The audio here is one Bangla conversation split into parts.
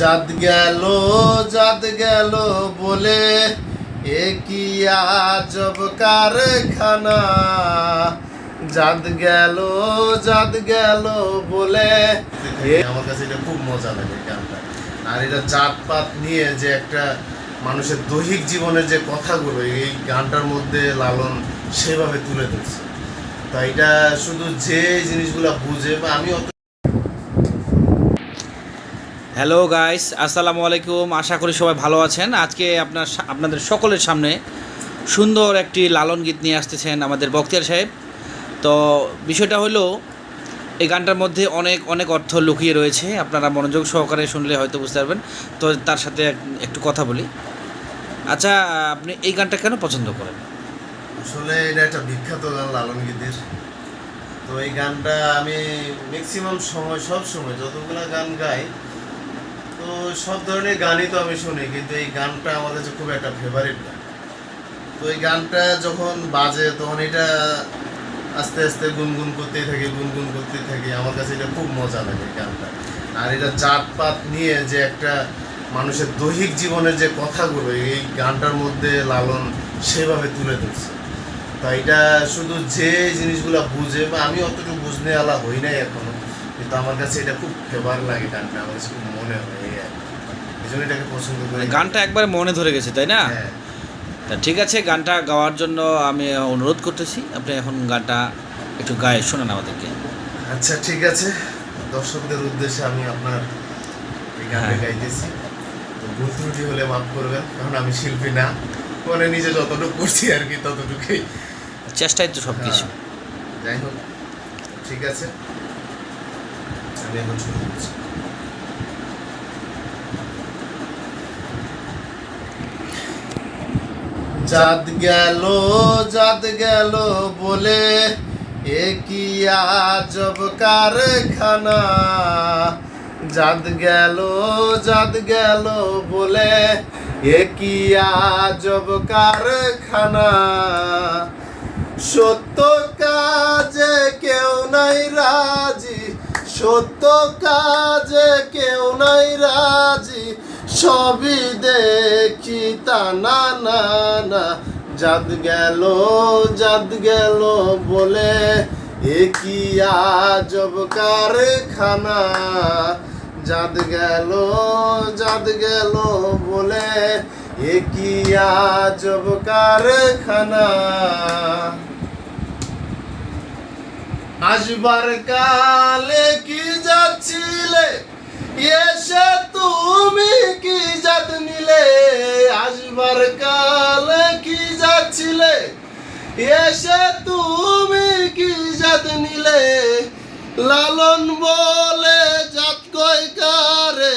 জাত গেল জাত গেল বলে, এ কি আজব কারখানা? জাত গেল জাত গেল বলে আমার কাছে এটা খুব মজা লাগে গানটা। আর এটা জাতপাত নিয়ে যে একটা মানুষের দৈহিক জীবনের যে কথাগুলো এই গানটার মধ্যে লালন সেভাবে তুলে ধরছে। তো এটা শুধু যে জিনিসগুলো বুঝে বা আমি অত হ্যালো গাইস আসসালামু আলাইকুম আশা করি সবাই ভালো আছেন। আজকে আপনার আপনাদের সকলের সামনে সুন্দর একটি লালন গীত নিয়ে আসতেছেন আমাদের বক্তিয়ার সাহেব। তো বিষয়টা হলো, এই গানটার মধ্যে অনেক অনেক অর্থ লুকিয়ে রয়েছে। আপনারা মনোযোগ সহকারে শুনলে হয়তো বুঝতে পারবেন। তো তার সাথে একটু কথা বলি। আচ্ছা আপনি এই গানটা কেন পছন্দ করেন? আসলে এটা একটা বিখ্যাত গান, লালন গীতির। তো এই গানটা আমি ম্যাক্সিমাম সময়, সব সময় যতগুলো গান গাই তো সব ধরনের গানই তো আমি শুনি, কিন্তু এই গানটা আমার কাছে খুব একটা ফেভারিট গান। তো এই গানটা যখন বাজে, তখন এটা আস্তে আস্তে গুনগুন করতেই থাকি, গুনগুন করতেই থাকি। আমার কাছে এটা খুব মজা লাগে গানটা। আর এটা জাতপাত নিয়ে যে একটা মানুষের দৈহিক জীবনের যে কথাগুলো, এই গানটার মধ্যে লালন সেভাবে তুলে ধরছে। তো এটা শুধু যে জিনিসগুলো বুঝে বা আমি অতটুকু বুঝনে আলা হই নাই এখনও কিন্তু আমার কাছে এটা খুব ফেভার লাগে গানটা আমার কাছে খুব মনে হয়। এই জন্য এটাকে পছন্দ করি। মানে গানটা একবার মনে ধরে গেছে তাই না? হ্যাঁ। তা ঠিক আছে গানটা গাওয়ার জন্য আমি অনুরোধ করতেছি আপনি এখন গানটা একটু গায়ে শোনান আমাদেরকে। আচ্ছা ঠিক আছে। দর্শকদের উদ্দেশ্যে আমি আপনার এই গানটা হ্যাঁ। গাইতেছি। তো ভুল ত্রুটি হলে মাফ করবেন কারণ আমি শিল্পী না। মানে নিজে যতটুকু করছি আর কি ততটুকুই। চেষ্টাই তো সব কিছু হ্যাঁ। যাই হোক ঠিক আছে। আমি এখন শুরু করছি গেল জাত গেল বলে, এ কি আজব কারখানা? জাত গেল জাত গেল বলে, এ কি আজব কারখানা? সত্য কাজে কেউ নাই রাজি সত্য কাজে কেউ নাই রাজি, সবই দেখি তা না না না। জাত গেল জাত গেল বলে, এ কি আজব কারখানা? জাত গেল জাত গেল বলে, এ কি আজব কারখানা? আসবার কালে কি যাচ্ছিলে? এসে তুমি কি জাত নিলে? আসবার কালে কি যাচ্ছিলে? এসে তুমি কি জাত নিলে? লালন বলে জাত কয় কারে?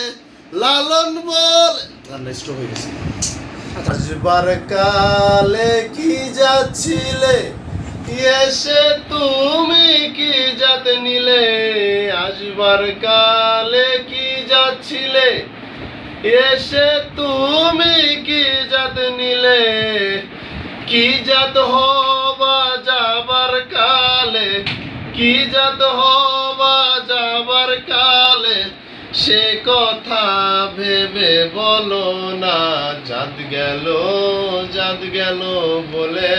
লালন বলে স্টপ হয়ে গেছে। আসবার কালে কি যাচ্ছিলে? এসে তুমি কি জাত নিলে? আসবার কালে কি যাচ্ছিলে? এসে তুমি কি জাত নিলে? কি জাত হবা যাবার কালে? কি জাত হবা যাবার কালে? সে কথা ভেবে বলো না, জাত গেল জাত গেল বলে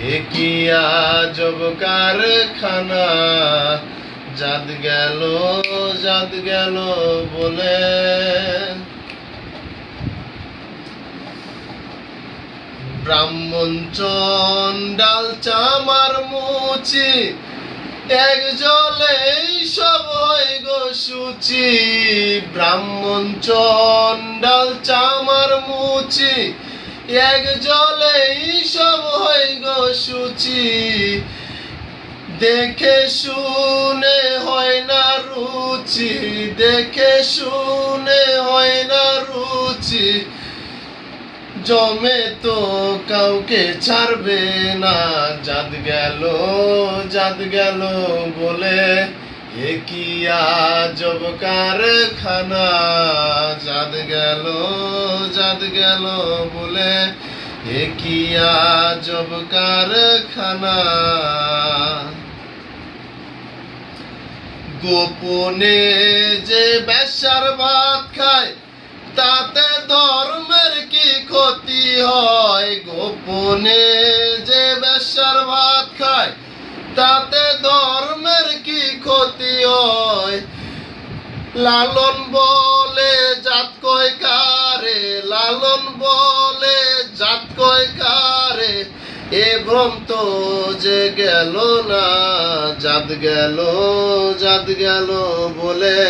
কি আজব কারখানা? জাত গেল জাত গেল বলে। ব্রাহ্মণ চন্ডাল চামার মুচি এক জলেই সব হয় গো সুচি। ব্রাহ্মণ চন্ডাল চামার মুচি এক জলেই সব হয় গো সুচি। দেখে শুনে হয় না রুচি, দেখে শুনে হয় না রুচি। জমে তো কাউকে ছাড়বে না, জাত গেল জাত গেল বলে। এ কি আজব কারখানা? জাত গেল জাত গেল বলে একিয়া কি আজব কারখানা? গোপনে যে বেশার ভাত খায়, তাতে ধর্মের কি ক্ষতি হয়? গোপনে যে বেশার ভাত খায় তাতে ধর্মের কি ক্ষতি হয় লালন বলে জাত কয় কারে? লালন বলে জাত কয় কারে? এ ভ্রম তো যে গেল না, জাত গেল জাত গেল বলে।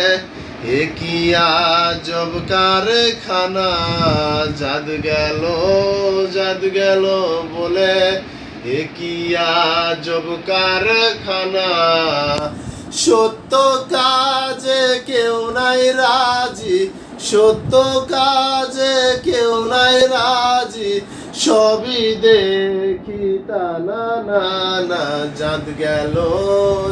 এ কি আজব কারখানা? জাত গেল জাত গেল বলে। এ কি আজব কারখানা? সত্য কাজে কেউ নাই রাজি সত্য কাজে কেউ নাই রাজি সবই দেখি তা না না না জাত গেল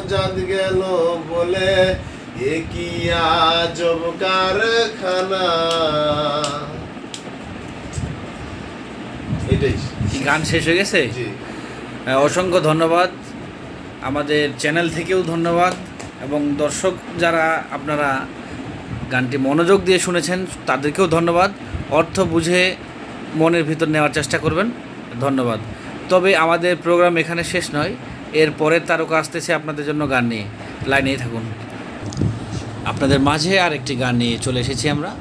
জাত গেল বলে এ কি আজব কারখানা? এটাই। গান শেষ হয়ে গেছে? আহ, অসংখ্য ধন্যবাদ। আমাদের চ্যানেল থেকেও ধন্যবাদ। এবং দর্শক যারা আপনারা গানটি মনোযোগ দিয়ে শুনেছেন, তাদেরকেও ধন্যবাদ। অর্থ বুঝে মনের ভিতর নেওয়ার চেষ্টা করবেন। ধন্যবাদ। তবে আমাদের প্রোগ্রাম এখানে শেষ নয়। এর পরের তারকা আসতেছে আপনাদের জন্য গান নিয়ে। লাইনেই থাকুন। আপনাদের মাঝে আর একটি গান নিয়ে চলে এসেছি আমরা।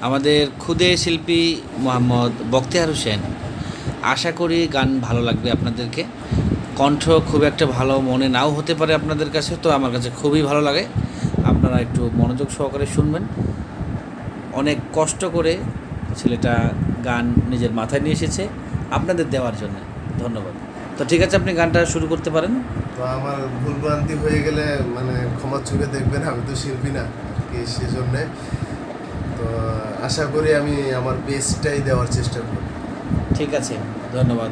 আমাদের খুদে শিল্পী মোহাম্মদ বখতিয়ার হোসেন। আশা করি গান ভালো লাগবে আপনাদেরকে। কণ্ঠ খুব একটা ভালো মনে নাও হতে পারে আপনাদের কাছে তো আমার কাছে খুবই ভালো লাগে। আপনারা একটু মনোযোগ সহকারে শুনবেন। অনেক কষ্ট করে ছেলেটা গান নিজের মাথায় নিয়ে এসেছে আপনাদের দেওয়ার জন্য। ধন্যবাদ। তো ঠিক আছে আপনি গানটা শুরু করতে পারেন। তো আমার ভুলভ্রান্তি হয়ে গেলে মানে ক্ষমার চোখে দেখবেন আমি তো শিল্পী না আর কি সেজন্যে। তো আশা করি আমি আমার বেস্টটাই দেওয়ার চেষ্টা করব। ঠিক আছে ধন্যবাদ।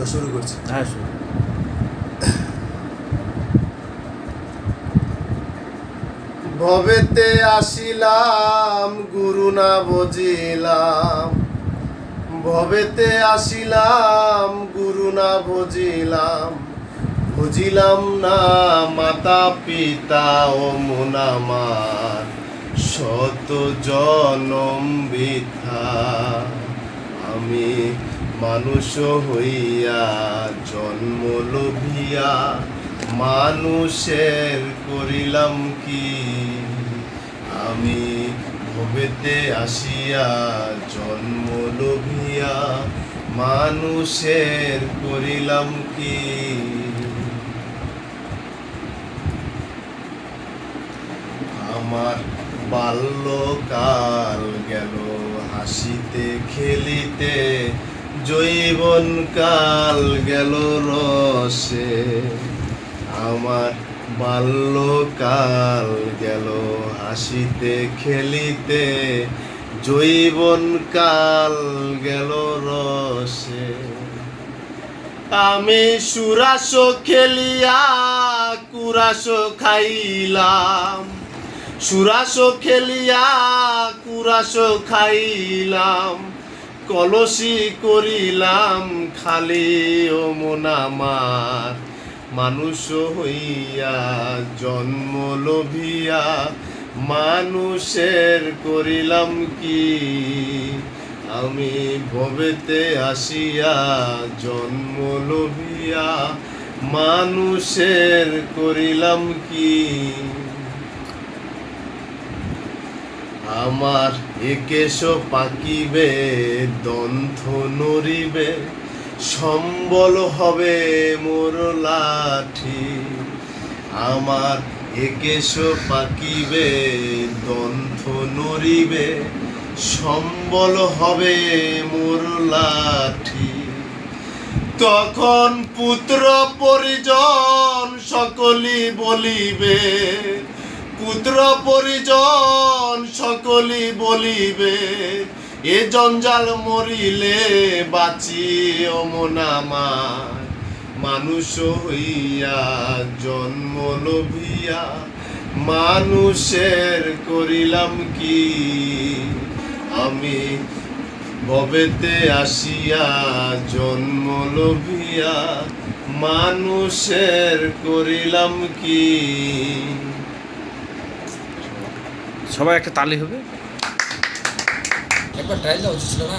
তো শুরু করছি। হ্যাঁ শুরু ভবেতে আসিলাম গুরু না বুঝিলাম। ভবেতে আসিলাম গুরু না বুঝিলাম। বুঝিলাম না মাতা পিতা ও মুনামার শত জনম বৃথা। আমি মানুষ হইয়া জন্ম লোভিয়া, মানুষের করিলাম কি? আমি ভবেতে আসিয়া জন্ম লোভিয়া, মানুষের করিলাম কি? আমার বাল্যকাল গেল হাসিতে, খেলিতে জৈবন কাল গেল রসে, আমার বাল্যকাল গেল হাসিতে খেলিতে জৈবন কাল গেল রসে। আমি সুরাস খেলিয়া, কুরাস খাইলাম, সুরাস খেলিয়া, কুরাস খাইলাম। কলসি করিলাম খালি, ও মোনামার মানুষ হইয়া, জন্ম লোভিয়া, মানুষের করিলাম কি? আমি ভবেতে আসিয়া, জন্ম লোভিয়া, মানুষের করিলাম কি? আমার একেশ পাকিবে, দন্থ নড়িবে, সম্বল হবে মোর লাঠি। আমার একেশ পাকিবে, দন্থ নড়িবে, সম্বল হবে মোর লাঠি। তখন পুত্র পরিজন সকলি বলিবে পুত্র পরিজন সকলি বলিবে, এ জঞ্জাল মরিলে বাঁচি অমনামার মানুষ হইয়া জন্ম লোভিয়া, মানুষের করিলাম কি? আমি ভবেতে আসিয়া জন্ম লোভিয়া, মানুষের করিলাম কি? সবাই একটা তালি হবে। একবার ট্রায়াল দেওয়া উচিত ছিল না?